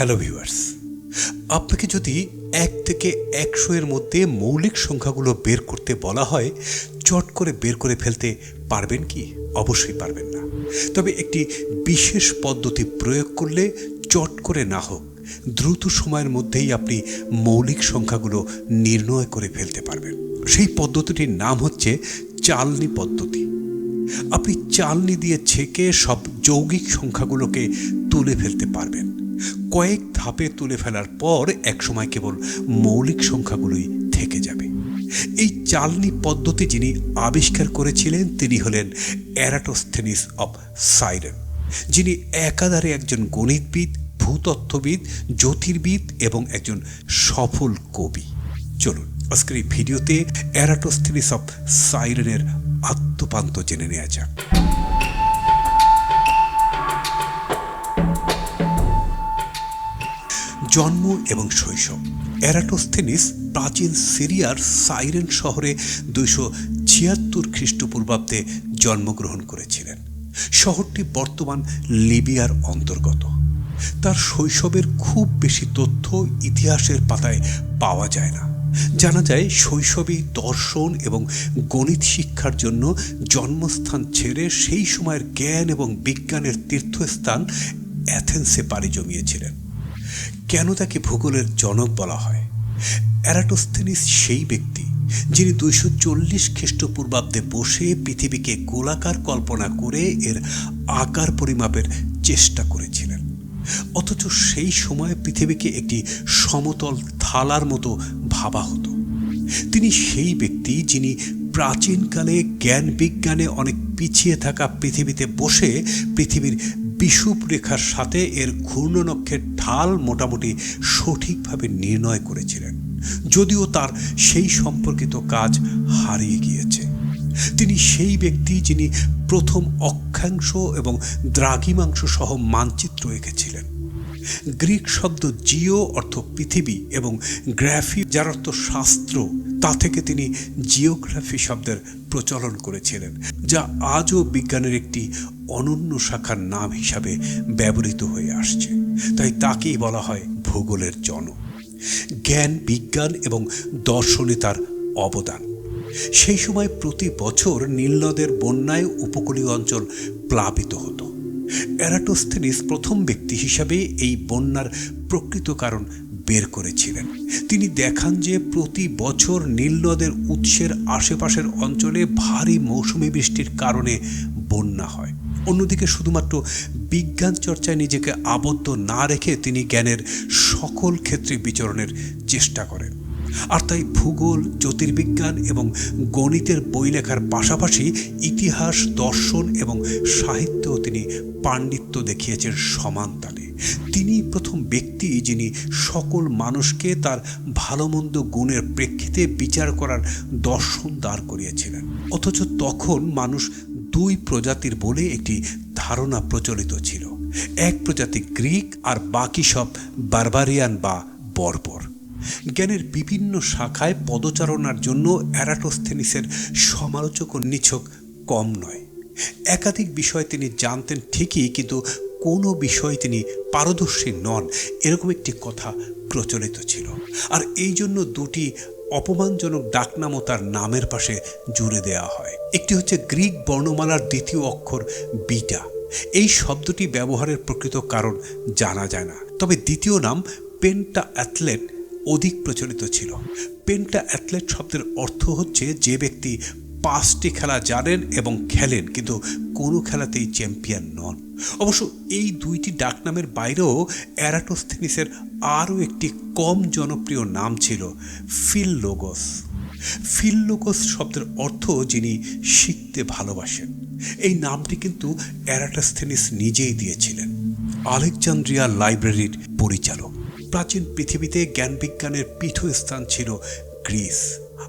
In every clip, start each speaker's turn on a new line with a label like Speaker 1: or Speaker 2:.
Speaker 1: Hello viewers আপনাকে যদি এক থেকে একশো এর মধ্যে মৌলিক সংখ্যাগুলো বের করতে বলা হয়, চট করে বের করে ফেলতে পারবেন কি? অবশ্যই পারবেন না। তবে একটি বিশেষ পদ্ধতি প্রয়োগ করলে চট করে না হোক, দ্রুত সময়ের মধ্যেই আপনি মৌলিক সংখ্যাগুলো নির্ণয় করে ফেলতে পারবেন। সেই পদ্ধতিটির নাম হচ্ছে চালনি পদ্ধতি। আপনি চালনি দিয়ে ছেঁকে সব যৌগিক সংখ্যাগুলোকে তুলে ফেলতে পারবেন। কয়েক ধাপে তুলে ফেলার পর একসময় কেবল মৌলিক সংখ্যাগুলোই থেকে যাবে। এই চালনি পদ্ধতি যিনি আবিষ্কার করেছিলেন, তিনি হলেন অ্যারাটোস্থেনিস অফ সাইরেন, যিনি একাধারে একজন গণিতবিদ, ভূতত্ত্ববিদ, জ্যোতির্বিদ এবং একজন সফল কবি। চলুন, আজকের এই ভিডিওতে অ্যারাটোস্থেনিস অফ সাইরেনের আত্মপান্ত জেনে নেওয়া যাক। জন্ম এবং শৈশব। অ্যারাটোস্থেনিস প্রাচীন সিরিয়ার সাইরেন শহরে দুইশো ছিয়াত্তর খ্রিস্টপূর্বাব্দে জন্মগ্রহণ করেছিলেন। শহরটি বর্তমান লিবিয়ার অন্তর্গত। তার শৈশবের খুব বেশি তথ্য ইতিহাসের পাতায় পাওয়া যায় না। জানা যায় শৈশবেই দর্শন এবং গণিত শিক্ষার জন্য জন্মস্থান ছেড়ে সেই সময়ের জ্ঞান এবং বিজ্ঞানের তীর্থস্থান অ্যাথেন্সে পাড়ি জমিয়েছিলেন। কেন তাকে ভূগোলের জনক বলা হয়? অ্যারাটোস্থেনিস সেই ব্যক্তি যিনি দুইশো চল্লিশ খ্রিস্টপূর্বাব্দে বসে পৃথিবীকে গোলাকার কল্পনা করে এর আকার পরিমাপের চেষ্টা করেছিলেন। অথচ সেই সময় পৃথিবীকে একটি সমতল থালার মতো ভাবা হতো। তিনি সেই ব্যক্তি যিনি প্রাচীনকালে জ্ঞান বিজ্ঞানে অনেক পিছিয়ে থাকা পৃথিবীতে বসে পৃথিবীর বিষুব রেখার সাথে এর ঘূর্ণনক্ষের ঢাল মোটামুটি সঠিকভাবে নির্ণয় করেছিলেন, যদিও তার সেই সম্পর্কিত কাজ হারিয়ে গিয়েছে। তিনি সেই ব্যক্তি যিনি প্রথম অক্ষাংশ এবং দ্রাঘিমাংশ সহ মানচিত্র এঁকেছিলেন। গ্রিক শব্দ জিও অর্থ পৃথিবী এবং গ্রাফি যার অর্থ শাস্ত্র। তা থেকে তিনি জিওগ্রাফি শব্দের প্রচলন করেছিলেন, যা আজও বিজ্ঞানের একটি অনন্য শাখার নাম হিসাবে ব্যবহৃত হয়ে আসছে। তাই তাকেই বলা হয় ভূগোলের জনক। জ্ঞান, বিজ্ঞান এবং দর্শনে তার অবদান। সেই সময় প্রতি বছর নীলনদের বন্যায় উপকূলীয় অঞ্চল প্লাবিত হতো। অ্যারাটোস্থেনিস প্রথম ব্যক্তি হিসাবে এই বন্যার প্রকৃত কারণ বের করেছিলেন। তিনি দেখান যে প্রতি বছর নীলনদের উৎসের আশেপাশের অঞ্চলে ভারী মৌসুমি বৃষ্টির কারণে বন্যা হয়। অন্যদিকে শুধুমাত্র বিজ্ঞান চর্চায় নিজেকে আবদ্ধ না রেখে তিনি জ্ঞানের সকল ক্ষেত্রে বিচরণের চেষ্টা করেন। আর তাই ভূগোল, জ্যোতির্বিজ্ঞান এবং গণিতের বই লেখার পাশাপাশি ইতিহাস, দর্শন এবং সাহিত্যেও তিনি পাণ্ডিত্য দেখিয়েছেন সমান তালে তিনি প্রথম ব্যক্তি যিনি সকল মানুষকে তার ভালো মন্দ গুণের প্রেক্ষিতে বিচার করার দর্শন দাঁড় করিয়েছিলেন। অথচ তখন মানুষ দুই প্রজাতির বলে একটি ধারণা প্রচলিত ছিল। এক প্রজাতি গ্রিক আর বাকি সব বারবারিয়ান বা বর্বর। জ্ঞানের বিভিন্ন শাখায় পদচারণার জন্য অ্যারাটোস্থেনিসের সমালোচক নিছক কম নয়। একাধিক বিষয় তিনি জানতেন ঠিকই, কিন্তু কোনো বিষয়ে তিনি পারদর্শী নন। এরকম একটি কথা প্রচলিত ছিল। আর এই জন্য দুটি অপমানজনক ডাকনামও তার নামের পাশে জুড়ে দেওয়া হয়। একটি হচ্ছে গ্রিক বর্ণমালার দ্বিতীয় অক্ষর বিটা। এই শব্দটি ব্যবহারের প্রকৃত কারণ জানা যায় না। তবে দ্বিতীয় নাম পেন্টা অ্যাথলেট অধিক প্রচলিত ছিল। পেন্টা অ্যাথলেট শব্দের অর্থ হচ্ছে যে ব্যক্তি পাঁচটি খেলা জানেন এবং খেলেন, কিন্তু কোনো খেলাতেই চ্যাম্পিয়ন নন। অবশ্য এই দুইটি ডাকনামের বাইরেও অ্যারাটোস্থেনিসের আরও একটি কম জনপ্রিয় নাম ছিল, ফিললোগস। ফিললোগস শব্দের অর্থ যিনি শিখতে ভালোবাসেন। এই নামটি কিন্তু অ্যারাটোস্থেনিস নিজেই দিয়েছিলেন। আলেকজান্দ্রিয়া লাইব্রেরির পরিচালক। প্রাচীন পৃথিবীতে জ্ঞান বিজ্ঞানের পীঠস্থান ছিল গ্রিস।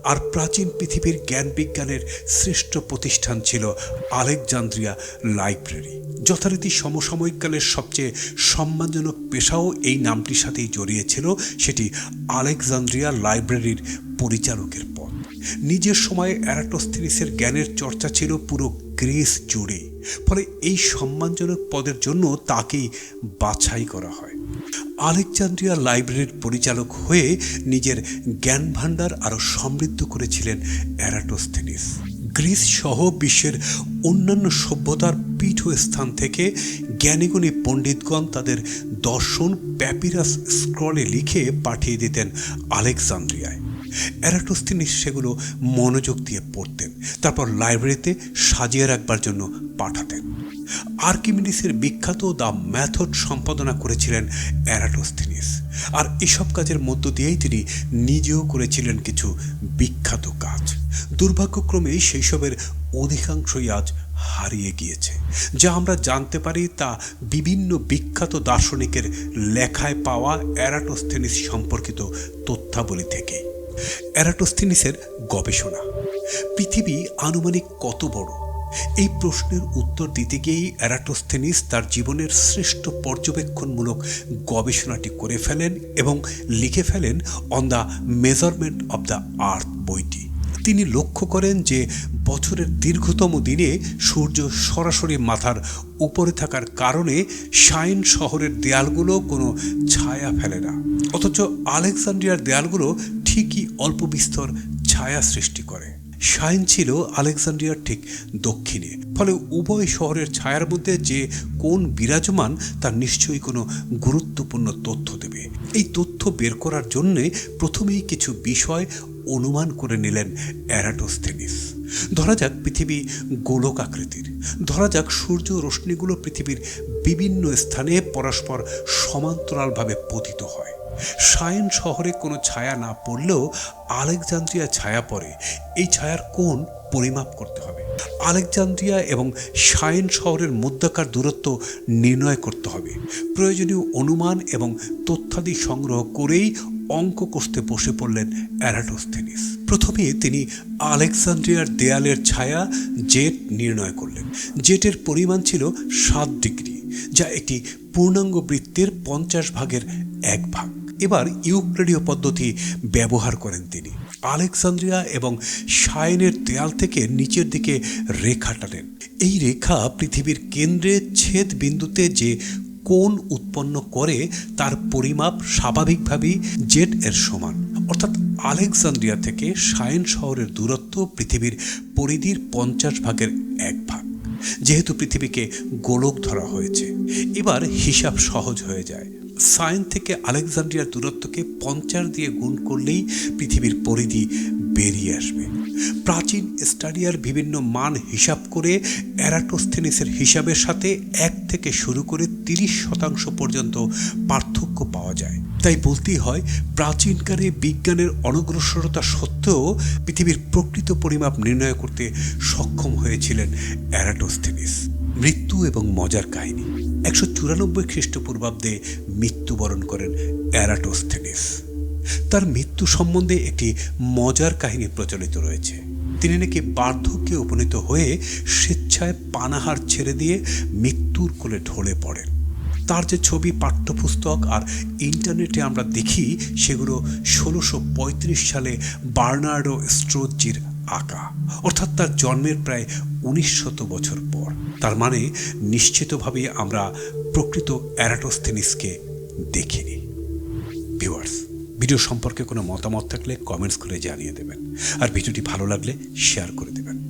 Speaker 1: আর প্রাচীন পৃথিবীর জ্ঞান বিজ্ঞানের শ্রেষ্ঠ প্রতিষ্ঠান ছিল আলেকজান্দ্রিয়া লাইব্রেরি। যথারীতি সমসাময়িককালের সবচেয়ে সম্মানজনক পেশাও এই নামটির সাথেই জড়িয়েছিল সেটি আলেকজান্দ্রিয়া লাইব্রেরির পরিচালকের পদ। নিজের সময়ে অ্যারাটোস্থিনিসের জ্ঞানের চর্চা ছিল পুরো গ্রিস জুড়ে ফলে এই সম্মানজনক পদের জন্য তাকেই বাছাই করা হয়। আলেকজান্দ্রিয়া লাইব্রেরির পরিচালক হয়ে নিজের জ্ঞান ভাণ্ডার আরও সমৃদ্ধ করেছিলেন অ্যারাটোস্থেনিস। গ্রিস সহ বিশ্বের অন্যান্য সভ্যতার পীঠস্থান থেকে জ্ঞানীগুণী পণ্ডিতগণ তাদের দর্শন প্যাপিরাস স্ক্রলে লিখে পাঠিয়ে দিতেন আলেকজান্দ্রিয়ায়। অ্যারাটোস্থিনিস সেগুলো মনোযোগ দিয়ে পড়তেন, তারপর লাইব্রেরিতে সাজিয়ে রাখবার জন্য পাঠাতেন। আর্কিমিডিসের বিখ্যাত দ্য ম্যাথড সম্পাদনা করেছিলেন অ্যারাটোস্থিনিস। আর এসব কাজের মধ্য দিয়েই তিনি নিজেও করেছিলেন কিছু বিখ্যাত কাজ। দুর্ভাগ্যক্রমে সেই সবের অধিকাংশই আজ হারিয়ে গিয়েছে। যা আমরা জানতে পারি তা বিভিন্ন বিখ্যাত দার্শনিকের লেখায় পাওয়া অ্যারাটোস্থেনিস সম্পর্কিত তথ্যাবলী থেকে। অ্যারাটোস্থেনিসের গবেষণা। পৃথিবী আনুমানিক কত বড়? এই প্রশ্নের উত্তর দিতে গিয়েই অ্যারাটোস্থেনিস তার জীবনের শ্রেষ্ঠ পর্যবেক্ষণমূলক গবেষণাটি করে ফেলেন এবং লিখে ফেলেন on the measurement of the earth বইটি। তিনি লক্ষ্য করেন যে বছরের দীর্ঘতম দিনে সূর্য সরাসরি মাথার উপরে থাকার কারণে শাইন শহরের দেয়ালগুলো কোনো ছায়া ফেলে না। অথচ আলেকজান্ড্রিয়ার দেয়ালগুলো ঠিকই অল্প বিস্তর ছায়া সৃষ্টি করে। শাইন ছিল আলেকজান্ড্রিয়ার ঠিক দক্ষিণে। ফলে উভয় শহরের ছায়ার মধ্যে যে কোন বিরাজমান, তার নিশ্চয়ই কোনো গুরুত্বপূর্ণ তথ্য দেবে। এই তথ্য বের করার জন্যে প্রথমেই কিছু বিষয় অনুমান করে নিলেন অ্যারাটোস্থেনিস। ধরা যাক পৃথিবী গোলক আকৃতির। ধরা যাক সূর্য রশ্মিগুলো পৃথিবীর বিভিন্ন স্থানে পরস্পর সমান্তরালভাবে পতিত হয়। সায়েন শহরে কোনো ছায়া না পড়লেও আলেকজান্দ্রিয়া ছায়া পড়ে। এই ছায়ার কোণ পরিমাপ করতে হবে। আলেকজান্দ্রিয়া এবং সায়েন শহরের মধ্যকার দূরত্ব নির্ণয় করতে হবে। প্রয়োজনীয় অনুমান এবং তথ্যাদি সংগ্রহ করেই অঙ্ক কষতে বসে পড়লেন অ্যারাটোস্থেনিস। প্রথমে তিনি আলেকজান্দ্রিয়ার দেয়ালের ছায়া জেট নির্ণয় করলেন। জেটের পরিমাণ ছিল সাত ডিগ্রি, যা একটি পূর্ণাঙ্গ বৃত্তের পঞ্চাশ ভাগের এক ভাগ। এবার ইউক্রেডীয় পদ্ধতি ব্যবহার করেন তিনি। আলেকসান্দ্রিয়া এবং সায়েনের দেয়াল থেকে নিচের দিকে রেখা টানেন। এই রেখা পৃথিবীর কেন্দ্রে ছেদ বিন্দুতে যে কোণ উৎপন্ন করে, তার পরিমাপ স্বাভাবিকভাবেই জেট এর সমান। অর্থাৎ আলেকজান্দ্রিয়া থেকে সায়েন শহরের দূরত্ব পৃথিবীর পরিধির পঞ্চাশ ভাগের এক ভাগ। যেহেতু পৃথিবীকে গোলক ধরা হয়েছে, এবার হিসাব সহজ হয়ে যায়। সায়েন থেকে আলেকজান্ড্রিয়ার দূরত্বকে পঞ্চাশ দিয়ে গুণ করলেই পৃথিবীর পরিধি বেরিয়ে আসবে। প্রাচীন স্টাডিয়ার বিভিন্ন মান হিসাব করে অ্যারাটোস্থেনিসের হিসাবের সাথে এক থেকে শুরু করে তিরিশ শতাংশ পর্যন্ত পার্থক্য পাওয়া যায়। তাই বলতেই হয়, প্রাচীনকালে বিজ্ঞানের অনগ্রসরতা সত্ত্বেও পৃথিবীর প্রকৃত পরিমাপ নির্ণয় করতে সক্ষম হয়েছিলেন অ্যারাটোস্থেনিস। মৃত্যু এবং মজার কাহিনী। একশো চুরানব্বই খ্রিস্টপূর্বাব্দে মৃত্যুবরণ করেন অ্যারাটোস্থেনিস। তার মৃত্যু সম্বন্ধে একটি মজার কাহিনী প্রচলিত রয়েছে। তিনি নাকি বার্ধক্যে উপনীত হয়ে স্বেচ্ছায় পানাহার ছেড়ে দিয়ে মৃত্যুর কোলে ঢলে পড়েন। তার যে ছবি, পাঠ্যপুস্তক আর ইন্টারনেটে আমরা দেখি, সেগুলো ষোলোশো সালে বার্নার্ডো স্ট্রোজির আঁকা। অর্থাৎ তার জন্মের প্রায় উনিশ শত বছর পর। তার মানে নিশ্চিতভাবে আমরা প্রকৃত অ্যারাটোস্থেনিসকে দেখিনি। ভিউয়ার্স, ভিডিও সম্পর্কে কোনো মতামত থাকলে কমেন্টস করে জানিয়ে দেবেন। আর ভিডিওটি ভালো লাগলে শেয়ার করে দেবেন।